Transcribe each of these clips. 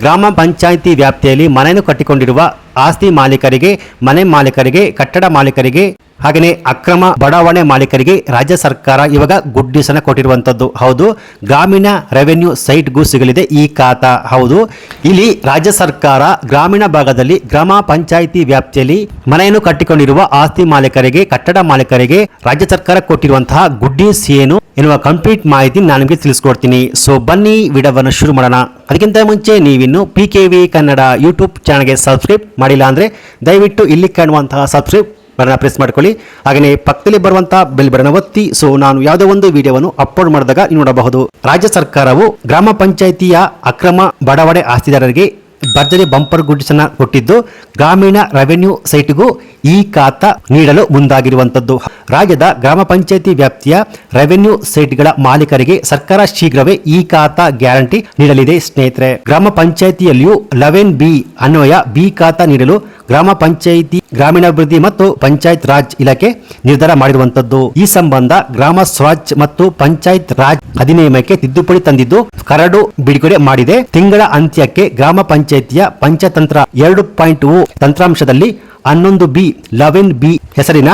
ಗ್ರಾಮ ಪಂಚಾಯಿತಿ ವ್ಯಾಪ್ತಿಯಲ್ಲಿ ಮನೆಯನ್ನು ಕಟ್ಟಿಕೊಂಡಿರುವ ಆಸ್ತಿ ಮಾಲೀಕರಿಗೆ ಮನೆ ಮಾಲೀಕರಿಗೆ ಕಟ್ಟಡ ಮಾಲೀಕರಿಗೆ ಹಾಗೆಯೇ ಅಕ್ರಮ ಬಡಾವಣೆ ಮಾಲೀಕರಿಗೆ ರಾಜ್ಯ ಸರ್ಕಾರ ಇವಾಗ ಗುಡ್ ನ್ಯೂಸ್ ಕೊಟ್ಟಿರುವಂಥದ್ದು ಹೌದು, ಗ್ರಾಮೀಣ ರೆವೆನ್ಯೂ ಸೈಟ್ಗೂ ಸಿಗಲಿದೆ ಈ ಖಾತಾ. ಹೌದು, ಇಲ್ಲಿ ರಾಜ್ಯ ಸರ್ಕಾರ ಗ್ರಾಮೀಣ ಭಾಗದಲ್ಲಿ ಗ್ರಾಮ ಪಂಚಾಯಿತಿ ವ್ಯಾಪ್ತಿಯಲ್ಲಿ ಮನೆಯನ್ನು ಕಟ್ಟಿಕೊಂಡಿರುವ ಆಸ್ತಿ ಮಾಲೀಕರಿಗೆ, ಕಟ್ಟಡ ಮಾಲೀಕರಿಗೆ ರಾಜ್ಯ ಸರ್ಕಾರ ಕೊಟ್ಟಿರುವಂತಹ ಗುಡ್ ನ್ಯೂಸ್ ಏನು ಎನ್ನುವ ಕಂಪ್ಲೀಟ್ ಮಾಹಿತಿ ನಾನು ನಿಮಗೆ ತಿಳಿಸ್ಕೊಡ್ತೀನಿ. ಸೊ ಬನ್ನಿ ವಿಡಿಯೋವನ್ನು ಶುರು ಮಾಡೋಣ. ಅದಕ್ಕಿಂತ ಮುಂಚೆ ನೀವಿನ್ನು P K V Kannada YouTube ಚಾನಲ್ಗೆ ಸಬ್ಸ್ಕ್ರೈಬ್ ಮಾಡಿಲ್ಲ ಅಂದರೆ ದಯವಿಟ್ಟು ಇಲ್ಲಿ ಕಾಣುವಂತಹ ಸಬ್ಸ್ಕ್ರೈಬ್ ಬಟನ್ ಪ್ರೆಸ್ ಮಾಡ್ಕೊಳ್ಳಿ. ಹಾಗೆಯೇ ಪಕ್ಕದಲ್ಲಿ ಬರುವಂತಹ ಬೆಲ್ ಬಟನ್ ಒತ್ತಿ. ಸೊ ನಾನು ಯಾವುದೋ ಒಂದು ವಿಡಿಯೋವನ್ನು ಅಪ್ಲೋಡ್ ಮಾಡಿದಾಗ ನೋಡಬಹುದು. ರಾಜ್ಯ ಸರ್ಕಾರವು ಗ್ರಾಮ ಪಂಚಾಯಿತಿಯ ಅಕ್ರಮ ಬಡವಡೆ ಆಸ್ತಿದಾರರಿಗೆ ಭರ್ಜರಿ ಬಂಪರ್ ಗುಡ್ಸ್ ಅನ್ನ ಕೊಟ್ಟಿದ್ದು, ಗ್ರಾಮೀಣ ರೆವೆನ್ಯೂ ಸೈಟ್ಗೂ ಈ ಖಾತಾ ನೀಡಲು ಮುಂದಾಗಿರುವಂತದ್ದು. ರಾಜ್ಯದ ಗ್ರಾಮ ಪಂಚಾಯಿತಿ ವ್ಯಾಪ್ತಿಯ ರೆವೆನ್ಯೂ ಸೈಟ್ಗಳ ಮಾಲೀಕರಿಗೆ ಸರ್ಕಾರ ಶೀಘ್ರವೇ ಈ ಖಾತಾ ಗ್ಯಾರಂಟಿ ನೀಡಲಿದೆ ಸ್ನೇಹಿತರೆ. ಗ್ರಾಮ ಪಂಚಾಯಿತಿಯಲ್ಲಿಯೂ ಲೆವೆನ್ ಬಿ ಅನ್ವಯ ಬಿ ಖಾತಾ ನೀಡಲು ಗ್ರಾಮ ಪಂಚಾಯಿತಿ, ಗ್ರಾಮೀಣಾಭಿವೃದ್ಧಿ ಮತ್ತು ಪಂಚಾಯತ್ ರಾಜ್ ಇಲಾಖೆ ನಿರ್ಧಾರ ಮಾಡಿರುವಂತದ್ದು ಈ ಸಂಬಂಧ ಗ್ರಾಮ ಸ್ವರಾಜ್ ಮತ್ತು ಪಂಚಾಯತ್ ರಾಜ್ ಅಧಿನಿಯಮಕ್ಕೆ ತಿದ್ದುಪಡಿ ತಂದಿದ್ದು, ಕರಡು ಬಿಡುಗಡೆ ಮಾಡಿದೆ. ತಿಂಗಳ ಅಂತ್ಯಕ್ಕೆ ಗ್ರಾಮ ಪಂಚಾಯಿತಿಯ ಪಂಚತಂತ್ರ ಎರಡು ಪಾಯಿಂಟ್ ತಂತ್ರಾಂಶದಲ್ಲಿ ಹನ್ನೊಂದು ಬಿ ಲೆವೆನ್ ಬಿ ಹೆಸರಿನ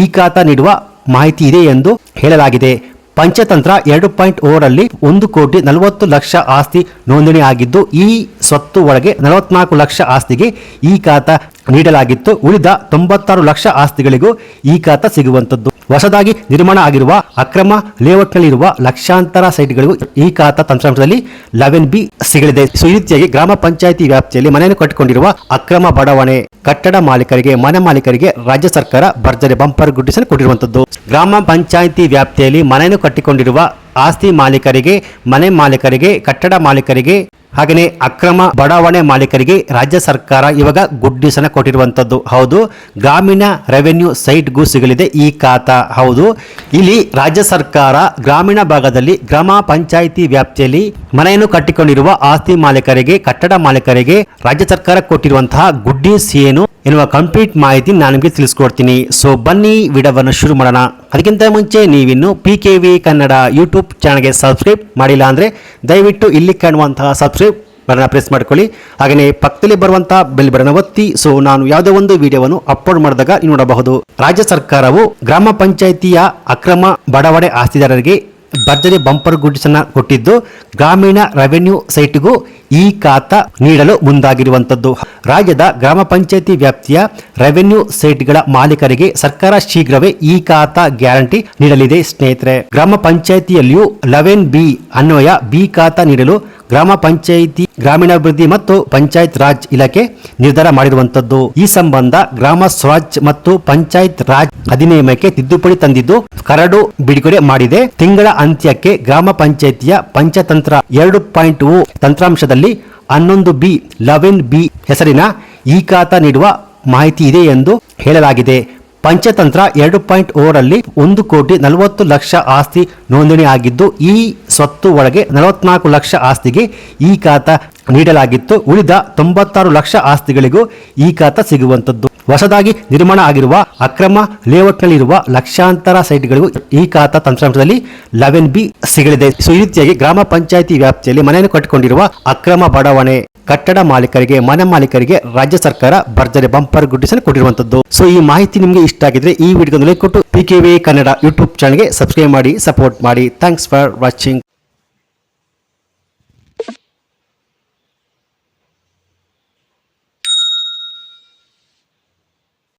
ಈ ಖಾತಾ ನೀಡುವ ಮಾಹಿತಿ ಇದೆ ಎಂದು ಹೇಳಲಾಗಿದೆ. ಪಂಚತಂತ್ರ ಎರಡು ಪಾಯಿಂಟ್ ಓರಲ್ಲಿ ಒಂದು ಕೋಟಿ ನಲವತ್ತು ಲಕ್ಷ ಆಸ್ತಿ ನೋಂದಣಿ ಆಗಿದ್ದು, ಈ ಸ್ವತ್ತು ಒಳಗೆ ನಲವತ್ನಾಲ್ಕು ಲಕ್ಷ ಆಸ್ತಿಗೆ ಈ ಖಾತ ನೀಡಲಾಗಿತ್ತು. ಉಳಿದ ತೊಂಬತ್ತಾರು ಲಕ್ಷ ಆಸ್ತಿಗಳಿಗೂ ಈ ಖಾತ ಸಿಗುವಂತದ್ದು ಹೊಸದಾಗಿ ನಿರ್ಮಾಣ ಆಗಿರುವ ಅಕ್ರಮ ಲೇಔಟ್ನಲ್ಲಿರುವ ಲಕ್ಷಾಂತರ ಸೈಟ್ಗಳಿಗೂ ಈ ಖಾತ ತಂತ್ರಾಂಶದಲ್ಲಿ ಲೆವೆನ್ ಬಿ ಸಿಗಲಿದೆ. ಸೊ, ಈ ರೀತಿಯಾಗಿ ಗ್ರಾಮ ಪಂಚಾಯಿತಿ ವ್ಯಾಪ್ತಿಯಲ್ಲಿ ಮನೆಯನ್ನು ಕಟ್ಟಿಕೊಂಡಿರುವ ಅಕ್ರಮ ಬಡಾವಣೆ ಕಟ್ಟಡ ಮಾಲೀಕರಿಗೆ, ಮನೆ ಮಾಲೀಕರಿಗೆ ರಾಜ್ಯ ಸರ್ಕಾರ ಭರ್ಜರಿ ಬಂಪರ್ ಗುಡ್ಡಿಸಲು ಕೊಟ್ಟಿರುವಂತದ್ದು ಗ್ರಾಮ ಪಂಚಾಯಿತಿ ವ್ಯಾಪ್ತಿಯಲ್ಲಿ ಮನೆಯನ್ನು ಕಟ್ಟಿಕೊಂಡಿರುವ ಆಸ್ತಿ ಮಾಲೀಕರಿಗೆ, ಮನೆ ಮಾಲೀಕರಿಗೆ, ಕಟ್ಟಡ ಮಾಲೀಕರಿಗೆ ಹಾಗೆಯೇ ಅಕ್ರಮ ಬಡಾವಣೆ ಮಾಲೀಕರಿಗೆ ರಾಜ್ಯ ಸರ್ಕಾರ ಇವಾಗ ಗುಡ್ ಕೊಟ್ಟಿರುವಂಥದ್ದು ಹೌದು, ಗ್ರಾಮೀಣ ರೆವೆನ್ಯೂ ಸೈಟ್ಗೂ ಸಿಗಲಿದೆ ಈ ಖಾತಾ. ಹೌದು, ಇಲ್ಲಿ ರಾಜ್ಯ ಸರ್ಕಾರ ಗ್ರಾಮೀಣ ಭಾಗದಲ್ಲಿ ಗ್ರಾಮ ಪಂಚಾಯಿತಿ ವ್ಯಾಪ್ತಿಯಲ್ಲಿ ಮನೆಯನ್ನು ಕಟ್ಟಿಕೊಂಡಿರುವ ಆಸ್ತಿ ಮಾಲೀಕರಿಗೆ, ಕಟ್ಟಡ ಮಾಲೀಕರಿಗೆ ರಾಜ್ಯ ಸರ್ಕಾರ ಕೊಟ್ಟಿರುವಂತಹ ಗುಡ್ಡಿಸ್ ಏನು? ಎನ್ನುವ ಕಂಪ್ಲೀಟ್ ಮಾಹಿತಿ ನಾನು ನಿಮಗೆ ತಿಳಿಸ್ಕೊಡ್ತೀನಿ. ಸೊ ಬನ್ನಿ, ವಿಡಿಯೋವನ್ನು ಶುರು ಮಾಡೋಣ. ಅದಕ್ಕಿಂತ ಮುಂಚೆ ನೀವಿನ್ನು P K V Kannada YouTube ಚಾನಲ್ಗೆ ಸಬ್ಸ್ಕ್ರೈಬ್ ಮಾಡಿಲ್ಲ ಅಂದರೆ ದಯವಿಟ್ಟು ಇಲ್ಲಿ ಕಾಣುವಂತಹ ಸಬ್ಸ್ಕ್ರೈಬ್ ಬಟನ್ನ ಪ್ರೆಸ್ ಮಾಡ್ಕೊಳ್ಳಿ. ಹಾಗೆಯೇ ಪಕ್ಕದಲ್ಲಿ ಬರುವಂಥ ಬೆಲ್ ಬಟನ್ ಒತ್ತಿ. ಸೊ ನಾನು ಯಾವುದೇ ಒಂದು ವಿಡಿಯೋವನ್ನು ಅಪ್ಲೋಡ್ ಮಾಡಿದಾಗ ನೋಡಬಹುದು. ರಾಜ್ಯ ಸರ್ಕಾರವು ಗ್ರಾಮ ಪಂಚಾಯಿತಿಯ ಅಕ್ರಮ ಬಡವಡೆ ಆಸ್ತಿದಾರರಿಗೆ ಭರ್ಜರಿ ಬಂಪರ್ ಗುಡ್ಸ್ ಅನ್ನ ಕೊಟ್ಟಿದ್ದು ಗ್ರಾಮೀಣ ರೆವೆನ್ಯೂ ಸೈಟ್ಗೂ ಈ ಖಾತಾ ನೀಡಲು ಮುಂದಾಗಿರುವಂತದ್ದು ರಾಜ್ಯದ ಗ್ರಾಮ ಪಂಚಾಯಿತಿ ವ್ಯಾಪ್ತಿಯ ರೆವೆನ್ಯೂ ಸೈಟ್ಗಳ ಮಾಲೀಕರಿಗೆ ಸರ್ಕಾರ ಶೀಘ್ರವೇ ಈ ಖಾತಾ ಗ್ಯಾರಂಟಿ ನೀಡಲಿದೆ ಸ್ನೇಹಿತರೆ. ಗ್ರಾಮ ಪಂಚಾಯತಿಯಲ್ಲಿಯೂ ಲೆವೆನ್ ಬಿ ಅನ್ವಯ ಬಿ ಖಾತಾ ನೀಡಲು ಗ್ರಾಮ ಪಂಚಾಯಿತಿ, ಗ್ರಾಮೀಣಾಭಿವೃದ್ಧಿ ಮತ್ತು ಪಂಚಾಯತ್ ರಾಜ್ ಇಲಾಖೆ ನಿರ್ಧಾರ ಮಾಡಿರುವಂತದ್ದು ಈ ಸಂಬಂಧ ಗ್ರಾಮ ಸ್ವರಾಜ್ ಮತ್ತು ಪಂಚಾಯತ್ ರಾಜ್ ಅಧಿನಿಯಮಕ್ಕೆ ತಿದ್ದುಪಡಿ ತಂದಿದ್ದು, ಕರಡು ಬಿಡುಗಡೆ ಮಾಡಿದೆ. ತಿಂಗಳ ಅಂತ್ಯಕ್ಕೆ ಗ್ರಾಮ ಪಂಚಾಯಿತಿಯ ಪಂಚತಂತ್ರ ಎರಡು ಪಾಯಿಂಟ್ ತಂತ್ರಾಂಶದಲ್ಲಿ ಹನ್ನೊಂದು ಬಿ, ಲೆವೆನ್ ಬಿ ಹೆಸರಿನ ಈ ಖಾತಾ ನೀಡುವ ಮಾಹಿತಿ ಇದೆ ಎಂದು ಹೇಳಲಾಗಿದೆ. ಪಂಚತಂತ್ರ ಎರಡು ಪಾಯಿಂಟ್ ಓರಲ್ಲಿ ಒಂದು ಕೋಟಿ ನಲವತ್ತು ಲಕ್ಷ ಆಸ್ತಿ ನೋಂದಣಿ ಆಗಿದ್ದು ಈ ಸ್ವತ್ತು ಒಳಗೆ ನಲವತ್ನಾಲ್ಕು ಲಕ್ಷ ಆಸ್ತಿಗೆ ಈ ಖಾತ ನೀಡಲಾಗಿತ್ತು. ಉಳಿದ ತೊಂಬತ್ತಾರು ಲಕ್ಷ ಆಸ್ತಿಗಳಿಗೂ ಈ ಖಾತ ಸಿಗುವಂತದ್ದು ಹೊಸದಾಗಿ ನಿರ್ಮಾಣ ಆಗಿರುವ ಅಕ್ರಮ ಲೇಔಟ್ನಲ್ಲಿರುವ ಲಕ್ಷಾಂತರ ಸೈಟ್ಗಳಿಗೂ ಈ ಖಾತಾ ತಂತ್ರಾಂಶದಲ್ಲಿ ಲೆವೆನ್ ಬಿ ಸಿಗಲಿದೆ. ಸೊ, ಈ ರೀತಿಯಾಗಿ ಗ್ರಾಮ ಪಂಚಾಯಿತಿ ವ್ಯಾಪ್ತಿಯಲ್ಲಿ ಮನೆಯನ್ನು ಕಟ್ಟಿಕೊಂಡಿರುವ ಅಕ್ರಮ ಬಡಾವಣೆ ಕಟ್ಟಡ ಮಾಲೀಕರಿಗೆ, ಮನೆ ಮಾಲೀಕರಿಗೆ ರಾಜ್ಯ ಸರ್ಕಾರ ಭರ್ಜರಿ ಬಂಪರ್ ಗುಡ್ಡಿಸಲು ಕೊಟ್ಟಿರುವಂತದ್ದು ಸೊ ಈ ಮಾಹಿತಿ ನಿಮಗೆ ಇಷ್ಟ ಆಗಿದ್ರೆ ಈ ವಿಡಿಯೋ ಲೈಕ್ ಕೊಟ್ಟು P K V Kannada YouTube ಚಾನಲ್ಗೆ ಸಬ್ಸ್ಕ್ರೈಬ್ ಮಾಡಿ ಸಪೋರ್ಟ್ ಮಾಡಿ. Thanks for watching